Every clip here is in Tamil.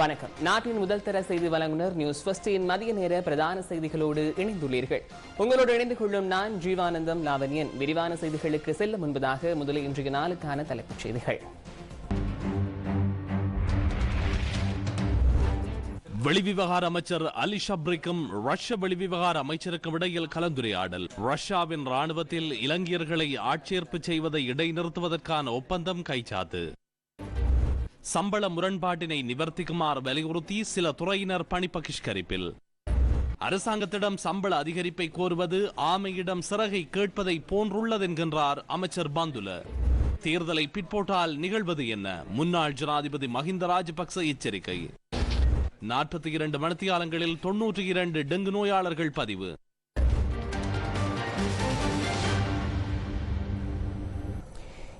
வணக்கம். நாட்டின் முதல் தர செய்தி வழங்குனர் நியூஸ் ஃபர்ஸ்டின் மதிய நேர பிரதான செய்திகளோடு இணைந்துள்ளீர்கள். உங்களோடு இணைந்து கொள்ளும் நான் ஜீவானந்தம் லாவண்யன். விரிவான செய்திகளுக்கு செல்ல முன்பதாக முதலில் இன்றைய நாளுக்கான தலைப்புச் செய்திகள். வெளிவிவகார அமைச்சர் அலி ஷப்ரிக்கும் ரஷ்ய வெளிவிவகார அமைச்சருக்கும் இடையில் கலந்துரையாடல். ரஷ்யாவின் ராணுவத்தில் இலங்கையர்களை ஆட்சேர்ப்பு செய்வதை இடைநிறுத்துவதற்கான ஒப்பந்தம் கைச்சாத்து. சம்பள முரண்பாட்டினை நிவர்த்திக்குமாறு வலியுறுத்தி சில துறையினர் பணி பகிஷ்கரிப்பில். அரசாங்கத்திடம் சம்பள அதிகரிப்பை கோருவது ஆமையிடம் சிறகை கேட்பதை போன்றுள்ளதென்கின்றார் அமைச்சர் பந்துல. தேர்தலை பிற்போட்டால் நிகழ்வது என்ன? முன்னாள் ஜனாதிபதி மஹிந்த ராஜபக்ச எச்சரிக்கை. நாற்பத்தி இரண்டு மணித்தியாலங்களில் தொன்னூற்றி இரண்டு டெங்கு நோயாளர்கள் பதிவு.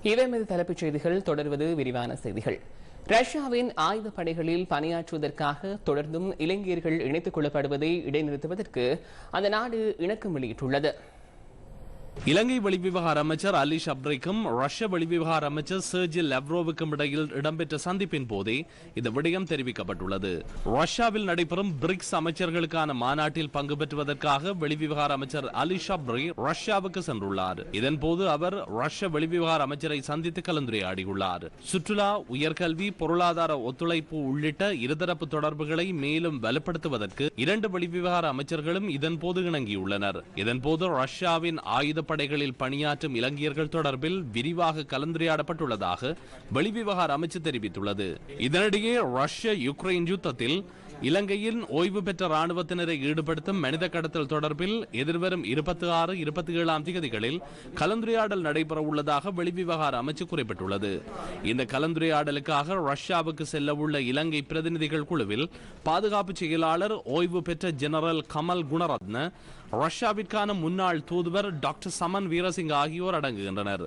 இவை மீது தலைப்புச் செய்திகள் தொடர்வது விரிவான செய்திகள். ரஷ்யாவின் ஆயுத படைகளில் பணியாற்றுவதற்காக தொடர்ந்தும் இளைஞர்கள் இணைத்துக் கொள்ளப்படுவதை இடைநிறுத்துவதற்கு அந்த நாடு இணக்கம் வெளியிட்டுள்ளது. இலங்கை வெளிவிவகார அமைச்சர் அலி ஷப்ரிக்கும் ரஷ்ய வெளிவிவகார அமைச்சர் சர்ஜி லெவ்ரோவுக்கும் இடையில் இடம்பெற்ற சந்திப்பின் போதே இந்த விடயம் தெரிவிக்கப்பட்டுள்ளது. ரஷ்யாவில் நடைபெறும் பிரிக்ஸ் அமைச்சர்களுக்கான மாநாட்டில் பங்கு பெற்றுவதற்காக வெளிவிவகார அமைச்சர் அலி ஷப்ரி ரஷ்யாவுக்கு சென்றுள்ளார். இதன்போது அவர் ரஷ்ய வெளிவிவகார அமைச்சரை சந்தித்து கலந்துரையாடியுள்ளார். சுற்றுலா உயர்கல்வி பொருளாதார ஒத்துழைப்பு உள்ளிட்ட இருதரப்பு தொடர்புகளை மேலும் வலுப்படுத்துவதற்கு இரண்டு வெளிவிவகார அமைச்சர்களும் இதன்போது இணங்கியுள்ளனர். இதன்போது ரஷ்யாவின் ஆயுத படைகளில் பணியாற்றும் இலங்கையர்கள் தொடர்பில் விரிவாக கலந்துரையாடப்பட்டுள்ளதாக வெளிவிவகார அமைச்சு தெரிவித்துள்ளது. இதனிடையே ரஷ்ய யுக்ரைன் யுத்தத்தில் இலங்கையின் ஓய்வு பெற்ற ராணுவத்தினரை ஈடுபடுத்தும் மனித கடத்தல் தொடர்பில் எதிர்வரும் இருபத்தி ஆறு இருபத்தி ஏழாம் தேதிகளில் கலந்துரையாடல் நடைபெற உள்ளதாக வெளிவிவகார அமைச்சு குறிப்பிட்டுள்ளது. இந்த கலந்துரையாடலுக்காக ரஷ்யாவுக்கு செல்ல உள்ள இலங்கை பிரதிநிதிகள் குழுவில் பாதுகாப்பு செயலாளர் ஓய்வு பெற்ற ஜெனரல் கமல் குணரத்ன ரஷ்யாவிற்கான முன்னாள் தூதுவர் டாக்டர் சமன் வீரசிங் ஆகியோர் அடங்குகின்றனர்.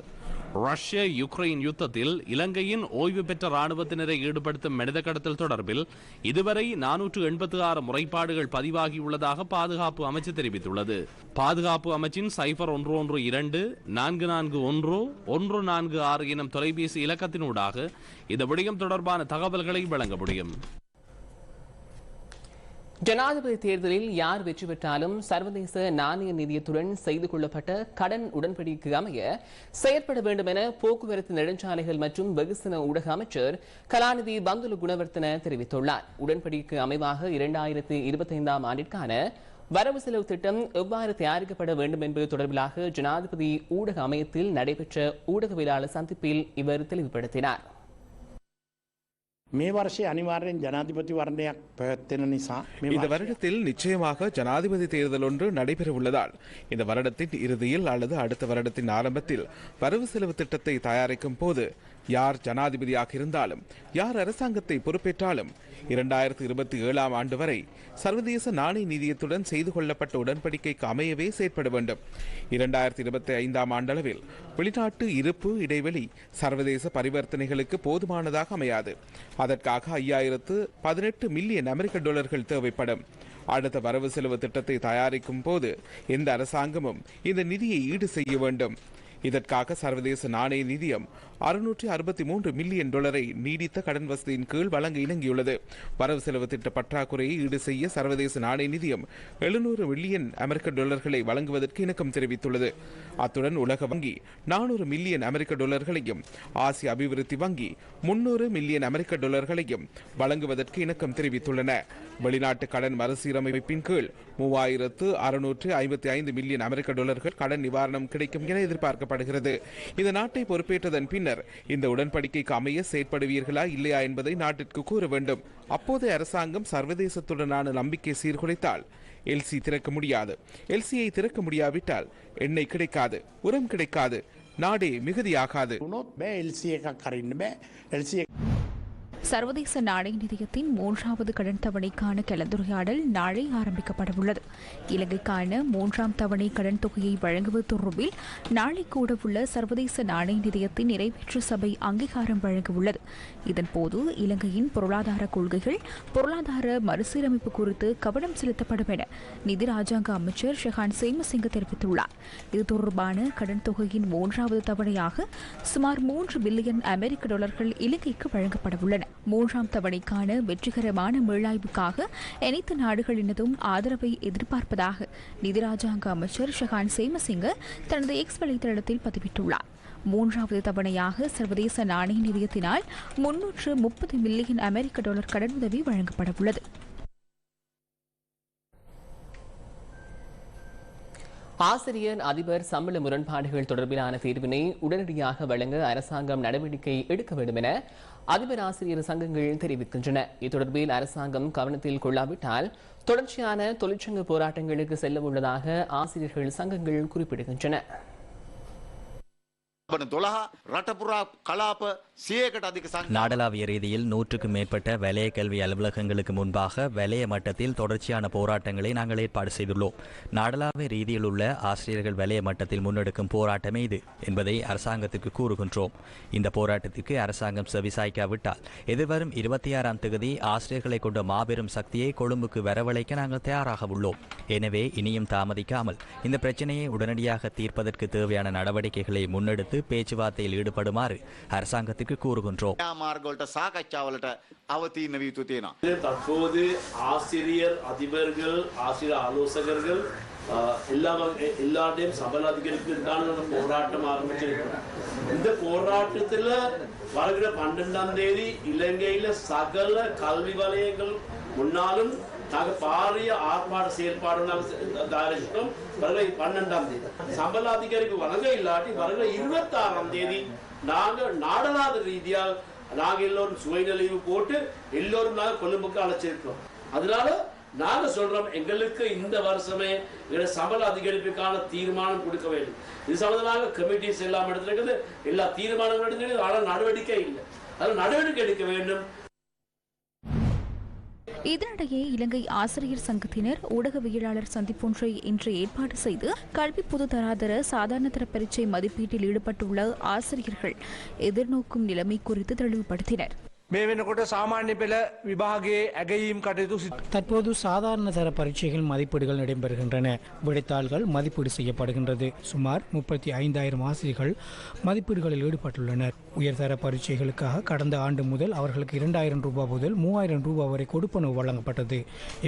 ரஷ்ய யுக்ரைன் யுத்தத்தில் இலங்கையின் ஓய்வு பெற்ற ராணுவத்தினரை ஈடுபடுத்தும் மனித கடத்தல் தொடர்பில் இதுவரை நானூற்று எண்பத்தி ஆறு முறைப்பாடுகள் பதிவாகியுள்ளதாக பாதுகாப்பு அமைச்சு தெரிவித்துள்ளது. பாதுகாப்பு அமைச்சின் சைபர் ஒன்று ஒன்று இரண்டு நான்கு நான்கு ஒன்று ஒன்று நான்கு ஆறு எனும் தொலைபேசி இலக்கத்தினூடாக இந்த விடயம் தொடர்பான தகவல்களை வழங்க முடியும். ஜனாதிபதி தேர்தலில் யார் வெற்றி பெற்றாலும் சர்வதேச நாணய நிதியத்துடன் செய்து கொள்ளப்பட்ட கடன் உடன்படிக்கைக்கு அமைய செயற்பட வேண்டும் என போக்குவரத்து நெடுஞ்சாலைகள் மற்றும் வெகுசன ஊடக அமைச்சர் கலாநிதி பந்துல குணவர்த்தன தெரிவித்துள்ளார். உடன்படிக்கைக்கு அமைவாக இரண்டாயிரத்தி இருபத்தைந்தாம் ஆண்டிற்கான வரவு செலவு திட்டம் எவ்வாறு தயாரிக்கப்பட வேண்டும் என்பது தொடர்பிலாக ஜனாதிபதி ஊடக அமையத்தில் நடைபெற்ற ஊடகவியலாளர் சந்திப்பில் இவர் தெளிவுபடுத்தினார். මේ වර්ෂය අනිවාර්යෙන් ජනාධිපති වරණයක් පැවැත්වෙන නිසා මේ இந்த වර්ෂය வருடத்தில் நிச்சயமாக ஜனாதிபதி தேர்தல் ஒன்று நடைபெற உள்ளதால் இந்த வருடத்தின் இறுதியில் அல்லது அடுத்த வருடத்தின் ஆரம்பத்தில் வரவு செலவு திட்டத்தை தயாரிக்கும் போது யார் ஜனாதிபதியாக இருந்தாலும் யார் அரசாங்கத்தை பொறுப்பேற்றாலும் இரண்டாயிரத்தி இருபத்தி ஏழாம் ஆண்டு வரை சர்வதேச நாணய நிதியத்துடன் செய்து கொள்ளப்பட்ட உடன்படிக்கைக்கு அமையவே செயற்பட வேண்டும். இரண்டாயிரத்தி இருபத்தி ஐந்தாம் ஆண்டளவில் வெளிநாட்டு இருப்பு இடைவெளி சர்வதேச பரிவர்த்தனைகளுக்கு போதுமானதாக அமையாது. அதற்காக ஐயாயிரத்து பதினெட்டு மில்லியன் அமெரிக்க டாலர்கள் தேவைப்படும். அடுத்த வரவு செலவு திட்டத்தை தயாரிக்கும் போது எந்த அரசாங்கமும் இந்த நிதியை ஈடு செய்ய வேண்டும். இதற்காக சர்வதேச நாணய நிதியம் அறுநூற்றி அறுபத்தி மூன்று மில்லியன் டாலரை நீடித்த கடன் வசதியின் கீழ் வழங்க இணங்கியுள்ளது. வரவு செலவு திட்ட பற்றாக்குறையை ஈடு செய்ய சர்வதேச நாணய நிதியம் எழுநூறு மில்லியன் அமெரிக்க டாலர்களை வழங்குவதற்கு இணக்கம் தெரிவித்துள்ளது. அத்துடன் உலக வங்கி நானூறு மில்லியன் அமெரிக்க டாலர்களையும் ஆசிய அபிவிருத்தி வங்கி முன்னூறு மில்லியன் அமெரிக்க டாலர்களையும் வழங்குவதற்கு இணக்கம் தெரிவித்துள்ளன. வெளிநாட்டு கடன் மறுசீரமைப்பின் கீழ் மூவாயிரத்து அறுநூற்று ஐம்பத்தி ஐந்து மில்லியன் அமெரிக்க டாலர்கள் கடன் நிவாரணம் கிடைக்கும் என எதிர்பார்க்கப்படுகிறது. இந்த நாட்டை பொறுப்பேற்றதன் பின் பின்னர் இந்த உடன்படிக்கைக்கு அமைய செயற்படுவீர்களா இல்லையா என்பதை நாட்டிற்கு கூற வேண்டும். அப்போதைய அரசாங்கம் சர்வதேசத்துடனான நம்பிக்கை சீர்குலைத்தால் எல்சி திறக்க முடியாது. எல்சியை திறக்க முடியாவிட்டால் எண்ணெய் கிடைக்காது உரம் கிடைக்காது நாடே மிகுதியாகாது. சர்வதேச நாணய நிதியத்தின் மூன்றாவது கடன் தவணைக்கான கலந்துரையாடல் நாளை ஆரம்பிக்கப்படவுள்ளது. இலங்கைக்கான மூன்றாம் தவணை கடன் தொகையை வழங்குவது தொடர்பில் நாளை கூடவுள்ள சர்வதேச நாணய நிதியத்தின் நிறைவேற்று சபை அங்கீகாரம் வழங்கவுள்ளது. இதன்போது இலங்கையின் பொருளாதார கொள்கைகள் பொருளாதார மறுசீரமைப்பு குறித்து கவனம் செலுத்தப்படும் என நிதி ராஜாங்க அமைச்சர் ஷெஹான் சேமசிங்க தெரிவித்துள்ளார். இது தொடர்பான கடன் தொகையின் மூன்றாவது தவணையாக சுமார் மூன்று பில்லியன் அமெரிக்க டாலர்கள் இலங்கைக்கு வழங்கப்படவுள்ளன. மூன்றாம் தவணைக்கான வெற்றிகரமான மீளாய்வுக்காக அனைத்து நாடுகளினதும் ஆதரவை எதிர்பார்ப்பதாக நிதி ராஜாங்க அமைச்சர் ஷஹான் சேமசிங்க தனது எக்ஸ் வலைதளத்தில் பதிவிட்டுள்ளார். மூன்றாவது தவணையாக சர்வதேச நாணய நிதியத்தினால் முன்னூற்று முப்பது மில்லியன் அமெரிக்க டாலர் கடனுதவி வழங்கப்பட ஆசிரியர் அதிபர் சம்பள முரண்பாடுகள் தொடர்பிலான தீர்வினை உடனடியாக வழங்க அரசாங்கம் நடவடிக்கை எடுக்க வேண்டும் என அதிபர் ஆசிரியர் சங்கங்கள் தெரிவிக்கின்றன. இத்தொடர்பில் அரசாங்கம் கவனத்தில் கொள்ளாவிட்டால் தொடர்ச்சியான தொழிற்சங்க போராட்டங்களுக்கு செல்ல உள்ளதாக ஆசிரியர்கள் சங்கங்கள் குறிப்பிடுகின்றன. நாடளாவிய ரீதியில் நூற்றுக்கும் மேற்பட்ட வலய கல்வி அலுவலகங்களுக்கு முன்பாக வலய மட்டத்தில் தொடர்ச்சியான போராட்டங்களை நாங்கள் ஏற்பாடு செய்துள்ளோம். நாடளாவிய ரீதியில் உள்ள ஆசிரியர்கள் வலய மட்டத்தில் முன்னெடுக்கும் போராட்டமே இது என்பதை அரசாங்கத்திற்கு கூறுகின்றோம். இந்த போராட்டத்திற்கு அரசாங்கம் செவிசாய்க்காவிட்டால் எதிர்வரும் இருபத்தி ஆறாம் தேதி ஆசிரியர்களை கொண்ட மாபெரும் சக்தியை கொழும்புக்கு வரவழைக்க நாங்கள் தயாராக உள்ளோம். எனவே இனியும் தாமதிக்காமல் இந்த பிரச்சனையை உடனடியாக தீர்ப்பதற்கு தேவையான நடவடிக்கைகளை முன்னெடுத்து குறித்து பேச்சுவார்த்தையில் ஈடுபடுமாறு அரசாங்கத்திற்கு கூறுகின்றோம். சாகச்சாவலட்ட அவத்தீர்ண தற்போது ஆசிரியர் அதிபர்கள் ஆசிரியர் ஆலோசகர்கள் எல்லா எல்லாருடையும் சபல அதிகரிக்கிறதுக்கான நம்ம போராட்டம் ஆரம்பிச்சிருக்கிறோம் இந்த போராட்டத்தில் வருகிற பன்னெண்டாம் தேதி இலங்கையில் சகல கல்வி வலயங்கள் முன்னாலும் நாங்க பாரிய ஆர்ப்பாட செயல்பாடு நாங்கள் வருகிற பன்னெண்டாம் தேதி. சம்பள அதிகாரிக்கு வழங்க இல்லாட்டி வருகிற இருபத்தி ஆறாம் தேதி. நாங்க நாடலாத ரீதியால் நாங்க எல்லோரும் சுயநிலைவு போட்டு எல்லோரும் நாங்க கொழும்புக்கு அழைச்சிருக்கிறோம். அதனால நாங்க சொல்றோம் எங்களுக்கு இந்த வருஷமே எங்களை சம்பள அதிகரிப்புக்கான தீர்மானம் கொடுக்க வேண்டும். இது சம்பந்தமாக கமிட்டிஸ் எல்லாம் எடுத்திருக்குது. எல்லா தீர்மானங்களும் எடுத்திருக்கு ஆனால் நடவடிக்கை இல்லை. அதில் நடவடிக்கை எடுக்க வேண்டும். இதனிடையே இலங்கை ஆசிரியர் சங்கத்தினர் ஊடகவியலாளர் சந்திப்பொன்றை இன்று ஏற்பாடு செய்து கல்வி பொது தராதர சாதாரண தர பரீட்சை மதிப்பீட்டில் ஈடுபட்டுள்ள ஆசிரியர்கள் எதிர்நோக்கும் நிலைமை குறித்து தெளிவுபடுத்தினர். මේ වෙනකොට සාමාන්‍ය පෙළ විභාගේ ඇගයීම් කටයුතු සිදු தற்போது சாதாரண தர பரீட்சைகள் மதிப்பீடுகள் நடைபெறுகின்றன விடைத்தாள்கள் மதிப்பீடு செய்யப்படுகின்றது சுமார் முப்பத்தி ஐந்தாயிரம் ஆசிரியர்கள் மதிப்பீடுகளில் ஈடுபட்டுள்ளனர் உயர்தர பரீட்சைகளுக்காக கடந்த ஆண்டு முதல் அவர்களுக்கு இரண்டாயிரம் ரூபாய் முதல் மூவாயிரம் ரூபாய் வரை கொடுப்பனவு வழங்கப்பட்டது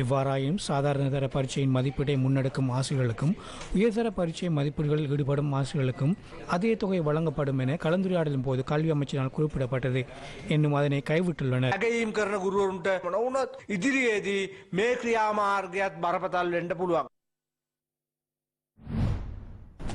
எவ்வாறாயினும் சாதாரண தர பரீட்சையின் மதிப்பீட்டை முன்னெடுக்கும் ஆசிரியர்களுக்கும் உயர்தர பரீட்சை மதிப்பீடுகளில் ஈடுபடும் ஆசிரியர்களுக்கும் அதே தொகை வழங்கப்படும் என கலந்துரையாடலின் போது கல்வி அமைச்சினால் குறிப்பிடப்பட்டது என்னும் அதனை கைவிட்டுள்ளனர் ඇගයීම් කරන ගුරුවරුන්ට නොවනොත් ඉදිරියේදී මේ ක්‍රියාමාර්ගයත් බරපතල් වෙන්ඩ පුළුවන්.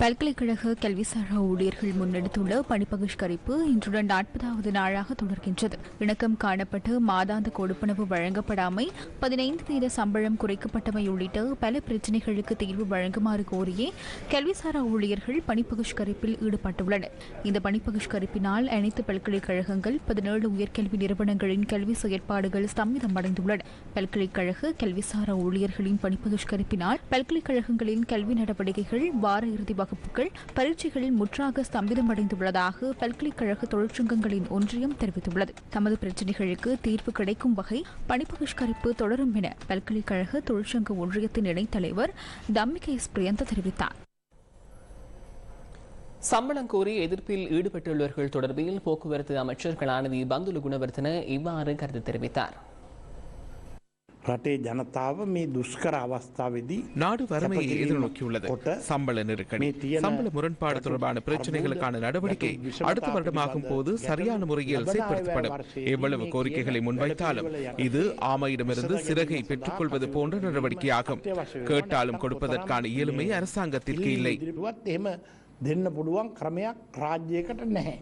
பல்கலைக்கழக கல்விசாரா ஊழியர்கள் முன்னெடுத்துள்ள பணிப்பகிஷ்கரிப்பு இன்றுடன் நாற்பதாவது நாளாக தொடர்கின்றது. இணக்கம் காணப்பட்டு மாதாந்த கொடுப்பனவு வழங்கப்படாமை பதினைந்து வீத சம்பளம் குறைக்கப்பட்டமை உள்ளிட்ட பல பிரச்சினைகளுக்கு தீர்வு வழங்குமாறு கோரியே கல்விசாரா ஊழியர்கள் பணிப்பகிஷ்கரிப்பில் ஈடுபட்டுள்ளனர். இந்த பணிப்பகிஷ்கரிப்பினால் அனைத்து பல்கலைக்கழகங்கள் பதினேழு உயர்கல்வி நிறுவனங்களின் கல்வி செயற்பாடுகள் ஸ்தம்பிதம் அடைந்துள்ளன. பல்கலைக்கழக கல்விசாரா ஊழியர்களின் பணிப்பகிஷ்கரிப்பினால் பல்கலைக்கழகங்களின் கல்வி நடவடிக்கைகள் வார இறுதி வகுப்புகள் பரீட்சைகளில் முற்றாக ஸ்தம்பிதமடைந்துள்ளதாக பல்கலைக்கழக தொழிற்சங்கங்களின் ஒன்றியம் தெரிவித்துள்ளது. தமது பிரச்சினைகளுக்கு தீர்வு கிடைக்கும் வகை பணிப்பகிஷ்கரிப்பு தொடரும் என பல்கலைக்கழக தொழிற்சங்க ஒன்றியத்தின் இணைத் தலைவர் தம்மிகை எஸ். பிரியந்த தெரிவித்தார். சம்பளம் கோரி எதிர்ப்பில் ஈடுபட்டுள்ளவர்கள் தொடர்பில் போக்குவரத்து அமைச்சர் கலாநிதி பந்துலு குணவர்த்தன இவ்வாறு கருத்து தெரிவித்தார். රටේ ජනතාව මේ දුෂ්කර අවස්ථාවදී நாடு வறுமையை සැප எதிர்நோக்கியுள்ளது කොට சம்பள நெருக்கடி மே தியன சம்பள முரண்பாடு தொடர்பான பிரச்சனைகளுக்கான நடவடிக்கை அடுத்த வருடமாகும் போது சரியான முறையில் செயற்படுத்தப்படும் எவ்வளவு கோரிக்கைகளை முன்வைத்தாலும் இது ஆமையிடமிருந்து சிறகை பெற்றுக்கொள்வது போன்ற நடவடிக்கையாகும் கேட்டாலும் கொடுப்பதற்கான இயலுமை அரசாங்கத்திற்கு இல்லை ඉදිරිපුවත් එහෙම දෙන්න පුළුවන් ක්‍රමයක් රාජ්‍යයකට නැහැ.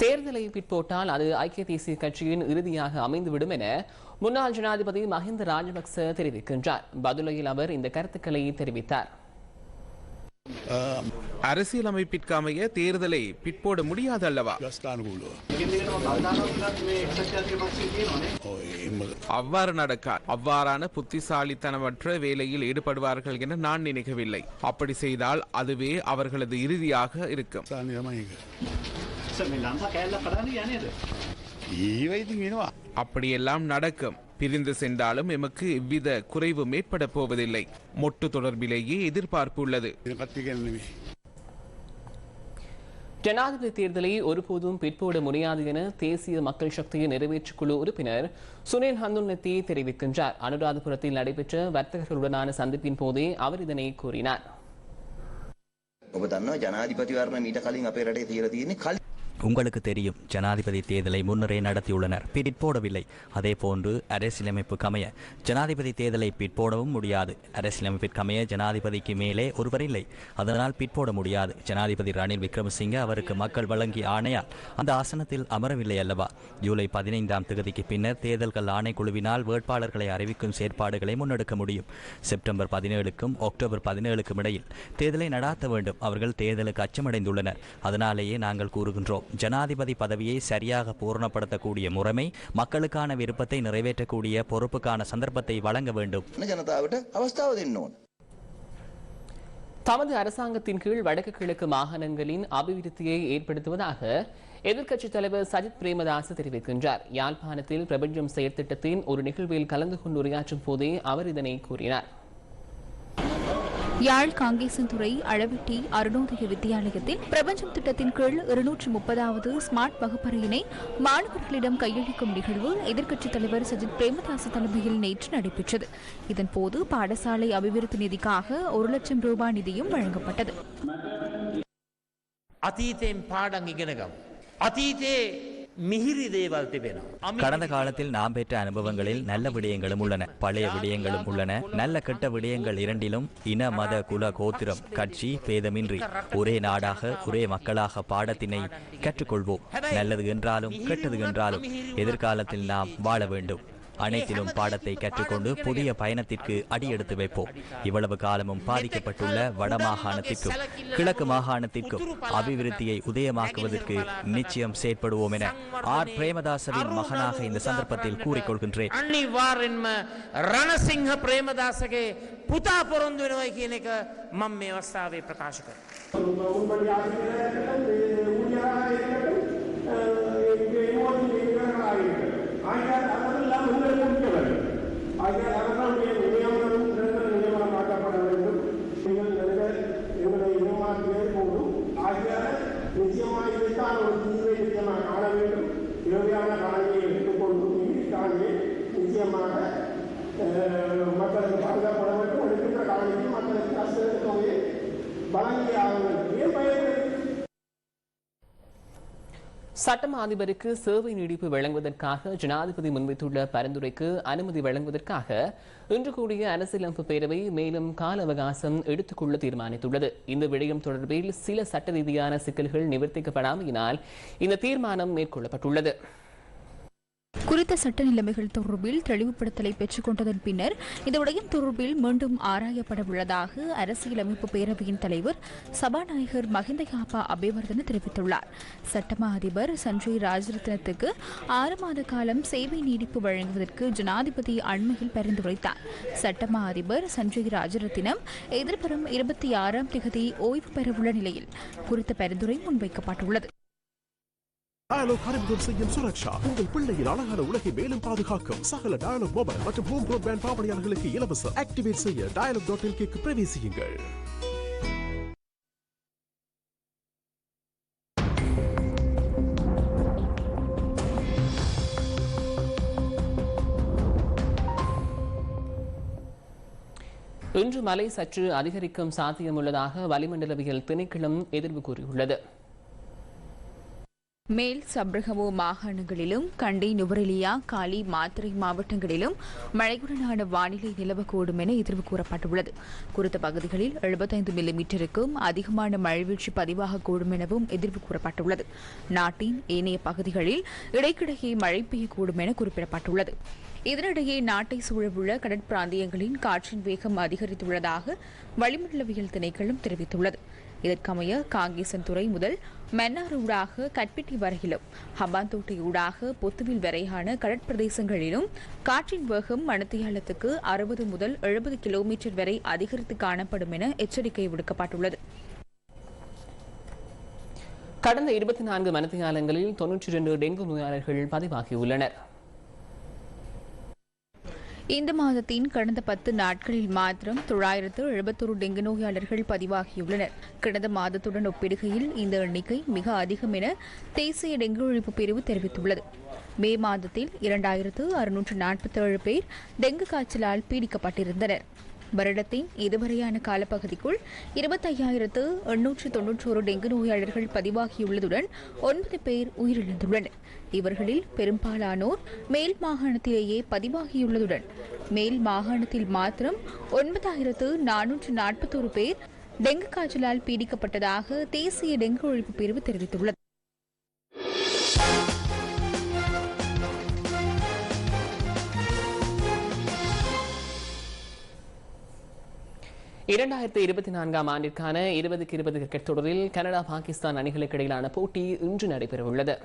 தேர்தலை பிற்போட்டால் அது ஐக்கிய தேசிய கட்சியின் இறுதியாக அமைந்துவிடும் என முன்னாள் ஜனாதிபதி மஹிந்த ராஜபக்ச தெரிவிக்கின்றார். பதுளையில் அவர் இந்த கருத்துக்களை தெரிவித்தார். அரசியலமைப்பிற்கு அமைய தேர்தலை பிற்போட முடியாது அல்லவா? அவ்வாறு நடக்கார் அவ்வாறான புத்திசாலித்தனமற்ற வேலையில் ஈடுபடுவார்கள் என நான் நினைக்கவில்லை. அப்படி செய்தால் அதுவே அவர்களது இறுதியாக இருக்கும். அப்படியெல்லாம் நடக்கும் பிரிந்து சென்றாலும் எமக்கு எவ்வித குறைவும் ஏற்பட போவதில்லை மொட்டு தொடர்பிலேயே எதிர்பார்ப்பு உள்ளது ஜனாதிபதி தேர்தலை ஒருபோதும் பிற்போட முடியாது என தேசிய மக்கள் சக்தியின் நிறைவேற்றுக் குழு உறுப்பினர் சுனில் ஹந்துன்னத்தி தெரிவிக்கின்றார் அனுராதபுரத்தில் நடைபெற்ற வர்த்தகர்களுடனான சந்திப்பின் போதே அவர் இதனை கூறினார் ඔබ දන්නවා ජනාධිපතිවරණ මීට කලින් අපේ රටේ තියලා තියෙන්නේ කල් உங்களுக்கு தெரியும் ஜனாதிபதி தேர்தலை முன்னரே நடத்தியுள்ளனர் பிற்போடவில்லை அதே போன்று அரசியலமைப்பு கமைய ஜனாதிபதி தேர்தலை பிற்போடவும் முடியாது. அரசியலமைப்பிற்கமைய ஜனாதிபதிக்கு மேலே ஒருவர் இல்லை. அதனால் பிற்போட முடியாது. ஜனாதிபதி ரணில் விக்ரமசிங்க அவருக்கு மக்கள் வழங்கிய ஆணையால் அந்த ஆசனத்தில் அமரவில்லை அல்லவா? ஜூலை பதினைந்தாம் தேதிக்கு பின்னர் தேர்தல்கள் ஆணைக்குழுவினால் வேட்பாளர்களை அறிவிக்கும் செயற்பாடுகளை முன்னெடுக்க முடியும். செப்டம்பர் பதினேழுக்கும் அக்டோபர் பதினேழுக்கும் இடையில் தேர்தலை நடாத்த வேண்டும். அவர்கள் தேர்தலுக்கு அச்சமடைந்துள்ளனர். அதனாலேயே நாங்கள் கூறுகின்றோம். ஜனாதிபதி பதவியை சரியாக பூரணப்படுத்தக்கூடிய முறைமை மக்களுக்கான விருப்பத்தை நிறைவேற்றக்கூடிய பொறுப்புக்கான சந்தர்ப்பத்தை வழங்க வேண்டும். தமது அரசாங்கத்தின் கீழ் வடக்கு கிழக்கு மாகாணங்களின் அபிவிருத்தியை ஏற்படுத்துவதாக எதிர்க்கட்சித் தலைவர் சஜித் பிரேமதாஸ் தெரிவிக்கின்றார். யாழ்ப்பாணத்தில் பிரபஞ்சம் செயற்திட்டத்தின் ஒரு நிகழ்வில் கலந்து கொண்டு உரையாற்றும் போதே அவர் இதனை கூறினார். யாழ் காங்கேசன்துறை அளவெட்டி அருணோதய வித்தியாலயத்தில் பிரபஞ்சம் திட்டத்தின் கீழ் இருநூற்று முப்பதாவது ஸ்மார்ட் வகுப்பறையினை மாணவர்களிடம் கையளிக்கும் நிகழ்வு எதிர்க்கட்சித் தலைவர் சஜித் பிரேமதாச தலைமையில் நேற்று நடைபெற்றது. இதன்போது பாடசாலை அபிவிருத்தி நிதிக்காக ஒரு லட்சம் ரூபாய் நிதியும் வழங்கப்பட்டது. கடந்த காலத்தில் நாம் பெற்ற அனுபவங்களில் நல்ல விடயங்களும் உள்ளன. பழைய விடயங்களும் உள்ளன. நல்ல கெட்ட விடயங்கள் இரண்டிலும் இன மத குல கோத்திரம் கட்சி பேதமின்றி. ஒரே நாடாக ஒரே மக்களாக பாடத்தினை கற்றுக்கொள்வோம். நல்லது என்றாலும் கெட்டது என்றாலும் எதிர்காலத்தில் நாம் வாழ வேண்டும். அனைத்திலும் பாடத்தை கற்றுக்கொண்டு புதிய பயணத்திற்கு அடியெடுத்து வைப்போம். இவ்வளவு காலமும் பாதிக்கப்பட்டுள்ள வடமாகாணத்திற்கும் கிழக்கு மாகாணத்திற்கும் அபிவிருத்தியை உதயமாக்குவதற்கு நிச்சயம் செயற்படுவோம் என ஆர். பிரேமதாசவின் மகனாக இந்த சந்தர்ப்பத்தில் கூறிக்கொள்கின்றேன். ரணசிங்க பிரேமதாசகே புதா பொருந்து மம்மே வஸ்தாவை பிரகாஷகர் சட்டம் அதிபருக்கு சேவை நீடிப்பு வழங்குவதற்காக ஜனாதிபதி முன்வைத்துள்ள பரிந்துரைக்கு அனுமதி வழங்குவதற்காக இன்று கூடிய அரசியலமைப்பு பேரவை மேலும் கால அவகாசம் எடுத்துக்கொள்ள தீர்மானித்துள்ளது. இந்த விடயம் தொடர்பில் சில சட்ட ரீதியான சிக்கல்கள் நிவர்த்திக்கப்படாமையினால் இந்த தீர்மானம் மேற்கொள்ளப்பட்டுள்ளது. குறித்த சட்ட நிலைமைகள் தொடர்பில் தெளிவுபடுத்தலை பெற்றுக் கொண்டதன் பின்னர் இந்த விடயம் தொடர்பில் மீண்டும் ஆராயப்பட உள்ளதாக அரசியலமைப்பு பேரவையின் தலைவர் சபாநாயகர் மஹிந்த யாப்பா அபேவர்தன தெரிவித்துள்ளார். சட்டமா அதிபர் சஞ்சய் ராஜரத்னத்துக்கு ஆறு மாத காலம் சேவை நீடிப்பு வழங்குவதற்கு ஜனாதிபதி அண்மையில் பரிந்துரைத்தார். சட்டமா அதிபர் சஞ்சய் ராஜரத்தினம் எதிர்வரும் இருபத்தி ஆறாம் திகதி ஓய்வு பெறவுள்ள நிலையில் குறித்த பரிந்துரை முன்வைக்கப்பட்டுள்ளது. டயலாக் அறிமுகம் செய்யும் சுரக்ஷா. உங்கள் பிள்ளையின் அழகான உலகை மேலும் பாதுகாக்கும். சகல டயலாக் மொபைல் மற்றும் ஹோம் ப்ராட்பேண்ட் பாவனையாளர்களுக்கு இலவச. ஆக்டிவேட் செய்ய டயலாக் டாட் இல்கேக்கு பிரவேசியுங்கள் இன்று மழை சற்று அதிகரிக்கும் சாத்தியம் உள்ளதாக வளிமண்டலவியல் திணைக்களம் எதிர்வு கூறியுள்ளது. மேல் சப்ரகமோ மாகாணங்களிலும் கண்டி நுவரெலியா காலி மாத்திரை மாவட்டங்களிலும் மழையுடனான வானிலை நிலவக்கூடும் என எதிர்வு கூறப்பட்டுள்ளது. குறித்த பகுதிகளில் எழுபத்தைந்து மில்லிமீட்டருக்கும் அதிகமான மழைவீழ்ச்சி பதிவாகக்கூடும் எனவும் எதிர்வு கூறப்பட்டுள்ளது. நாட்டின் ஏனைய பகுதிகளில் இடைக்கிடையே மழை பெய்யக்கூடும் என குறிப்பிடப்பட்டுள்ளது. இதனிடையே நாட்டை சூழவுள்ள கடற்பிராந்தியங்களின் காற்றின் வேகம் அதிகரித்துள்ளதாக வளிமண்டலவியல் திணைக்களம் தெரிவித்துள்ளது. இதற்கமைய காங்கேசன் துறை முதல் மன்னார் ஊடாக கட்பிட்டி வரையிலும் ஹம்பாந்தோட்டை ஊடாக பொத்துவில் வரையான கடற்பிரதேசங்களிலும் காற்றின் வேகம் மணத்தியாலத்துக்கு அறுபது முதல் எழுபது கிலோமீட்டர் வரை அதிகரித்து காணப்படும் என எச்சரிக்கை விடுக்கப்பட்டுள்ளது. கடந்த இருபத்தி நான்கு மனத்தியாலங்களில் தொன்னூற்றி இரண்டு டெங்கு நோயாளர்கள் பதிவாகியுள்ளனர். இந்த மாதத்தின் கடந்த பத்து நாட்களில் மாத்திரம் தொள்ளாயிரத்து எழுபத்தொரு டெங்கு நோயாளர்கள் பதிவாகியுள்ளனர். கடந்த மாதத்துடன் ஒப்பிடுகையில் இந்த எண்ணிக்கை மிக அதிகம் என தேசிய டெங்கு ஒழிப்பு பிரிவு தெரிவித்துள்ளது. மே மாதத்தில் இரண்டாயிரத்து அறுநூற்று நாற்பத்தேழு பேர் டெங்கு காய்ச்சலால் பீடிக்கப்பட்டிருந்தனர். வருடத்தின் இதுவரையான காலப்பகுதிக்குள் இருபத்தையாயிரத்து எண்ணூற்று தொன்னூற்றோரு டெங்கு நோயாளர்கள் பதிவாகியுள்ளதுடன் ஒன்பது பேர் உயிரிழந்துள்ளனர். இவர்களில் பெரும்பாலானோர் மேல் மாகாணத்திலேயே பதிவாகியுள்ளதுடன் மேல் மாகாணத்தில் மாத்திரம் ஒன்பதாயிரத்து நானூற்று நாற்பத்தோரு பேர் டெங்கு காய்ச்சலால் பீடிக்கப்பட்டதாக தேசிய டெங்கு ஒழிப்பு பிரிவு தெரிவித்துள்ளது. இரண்டாயிரத்தி இருபத்தி நான்காம் ஆண்டிற்கான இருபதுக்கு இருபது கிரிக்கெட் தொடரில் கனடா பாகிஸ்தான் அணிகளுக்கு இடையிலான போட்டி இன்று நடைபெறவுள்ளது.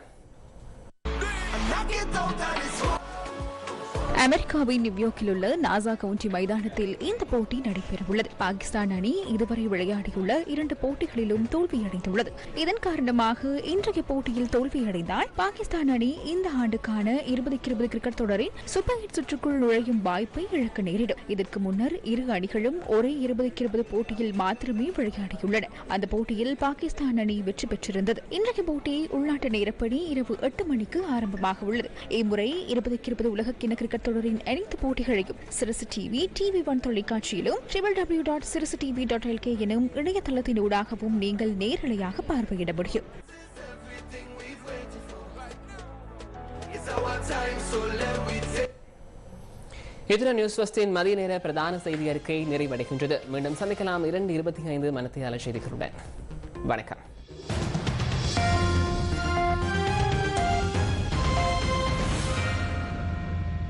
அமெரிக்காவின் நியூயார்க்கில் உள்ள நாசா கவுண்டி மைதானத்தில் இந்த போட்டி நடைபெறவுள்ளது. பாகிஸ்தான் அணி இதுவரை விளையாடியுள்ள இரண்டு போட்டிகளிலும் தோல்வியடைந்துள்ளது. இதன் காரணமாக இன்றைய போட்டியில் தோல்வியடைந்தால் பாகிஸ்தான் அணி இந்த ஆண்டுக்கான இருபதுக்கு இருபது கிரிக்கெட் தொடரின் சூப்பர் ஹிட் சுற்றுக்குள் நுழையும் வாய்ப்பை இழக்க நேரிடும். இதற்கு முன்னர் இரு அணிகளும் ஒரே இருபதுக்கு இருபது போட்டியில் மாத்திரமே விளையாடியுள்ளன. அந்த போட்டியில் பாகிஸ்தான் அணி வெற்றி பெற்றிருந்தது. இன்றைய போட்டி உள்நாட்டு நேரப்படி இரவு எட்டு மணிக்கு ஆரம்பமாக உள்ளது இம்முறை இருபதுக்கு இருபது உலகக்கிண கிரிக்கெட் தொடரின் அனைத்து போட்டிகளையும் Sirasa TV TV one தொலைக்காட்சியிலும் triple W dot Sirasa TV dot LK எனும் இணையதளத்தினூடாகவும் நீங்கள் நேரலையாக பார்வையிட முடியும். இத்துடன் நியூஸ் வஸ்தின் மதிய நேர பிரதான செய்தி அறிக்கை நிறைவடைகின்றது. மீண்டும் சந்திக்கலாம் இரண்டு இருபத்தி ஐந்து மனத்தியாளர் செய்திகளுடன். வணக்கம்.